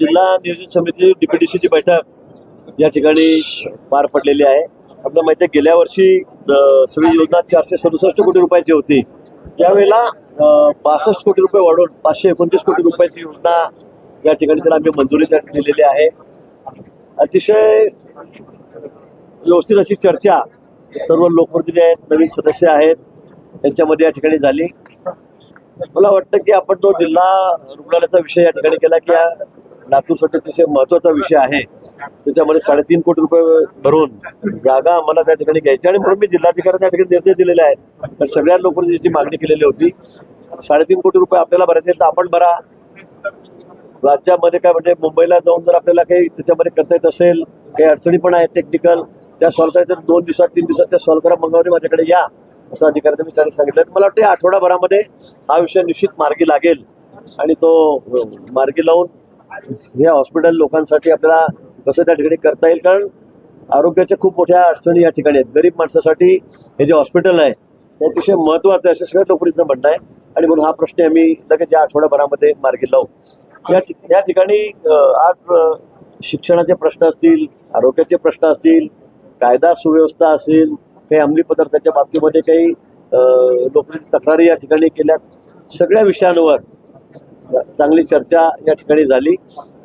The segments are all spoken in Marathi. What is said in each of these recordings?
जिल्हा नियोजन समिती डीपीडीसीची बैठक या ठिकाणी पार पडलेली आहे. आपल्याला माहिती आहे गेल्या वर्षी सगळी योजना चारशे सदुसष्ट कोटी रुपयाची होती. त्यावेळेला बासष्ट कोटी रुपये वाढवून पाचशे एकोणतीस कोटी रुपयाची योजना या ठिकाणी त्याला आम्ही मंजुरी त्या दिलेली आहे. अतिशय व्यवस्थित अशी चर्चा सर्व लोकप्रतिनिधी आहेत नवीन सदस्य आहेत त्यांच्यामध्ये या ठिकाणी झाली. मला वाटतं की आपण तो जिल्हा रुग्णालयाचा विषय या ठिकाणी केला की लातूरसाठी अतिशय महत्त्वाचा विषय आहे. त्याच्यामध्ये साडेतीन कोटी रुपये भरून जागा आम्हाला त्या ठिकाणी घ्यायची आणि म्हणून मी जिल्हाधिकारी त्या ठिकाणी निर्देश दिलेले आहेत. तर सगळ्या त्याची मागणी केलेली होती साडेतीन कोटी रुपये आपल्याला भरायचे तर आपण भरा. राज्यामध्ये काय म्हणजे मुंबईला जाऊन जर आपल्याला काही त्याच्यामध्ये करता येत असेल काही अडचणी पण आहेत टेक्निकल त्या सॉल्व्ह करायच्या तर दोन दिवसात तीन दिवसात त्या सॉल्व्ह करा मंगळवारी माझ्याकडे या असं अधिकाऱ्यांनी मी त्यांनी सांगितलं. मला वाटतं या आठवडाभरामध्ये हा विषय निश्चित मार्गी लागेल. आणि तो मार्गी लावून हे हॉस्पिटल लोकांसाठी आपल्याला कसं त्या ठिकाणी करता येईल? कारण आरोग्याच्या खूप मोठ्या अडचणी या ठिकाणी आहेत. गरीब माणसासाठी हे जे हॉस्पिटल आहे ते अतिशय महत्त्वाचं आहे असं सगळ्या नोकरीचं म्हणणं आहे. आणि म्हणून हा प्रश्न आम्ही लगेच या आठवड्याभरामध्ये मार्गी लावू. या या ठिकाणी आज शिक्षणाचे प्रश्न असतील आरोग्याचे प्रश्न असतील कायदा सुव्यवस्था असेल काही अंमली पदार्थाच्या बाबतीमध्ये काही नोकरीची तक्रारी या ठिकाणी केल्यात. सगळ्या विषयांवर चांगली चर्चा या ठिकाणी झाली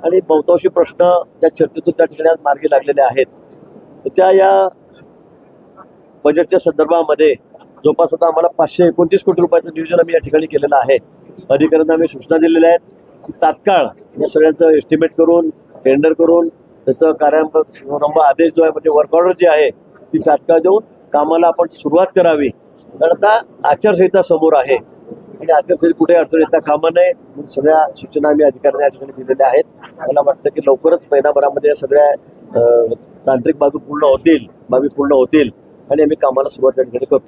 आणि बहुतांशी प्रश्न त्या चर्चेतून त्या ठिकाणी आज मार्गी लागलेले आहेत. त्या या बजेटच्या संदर्भामध्ये जवळपास आता आम्हाला पाचशे एकोणतीस कोटी रुपयाचं नियोजन आम्ही या ठिकाणी केलेलं आहे. अधिकाऱ्यांना आम्ही सूचना दिलेल्या आहेत की तात्काळ या सगळ्यांचं एस्टिमेट करून टेंडर करून त्याचं कार्यान्वयन आदेश जो आहे म्हणजे वर्क ऑर्डर जी आहे ती तात्काळ देऊन कामाला आपण सुरुवात करावी. कारण आता आचारसंहिता समोर आहे. आणि आचारसंहिता कुठे अडचण येता कामा नये. म्हणून सगळ्या सूचना आम्ही अधिकाऱ्यांना या ठिकाणी दिलेल्या आहेत. मला वाटतं की लवकरच महिनाभरामध्ये या सगळ्या तांत्रिक बाबी पूर्ण होतील बाबी पूर्ण होतील आणि आम्ही कामाला सुरुवात या ठिकाणी करू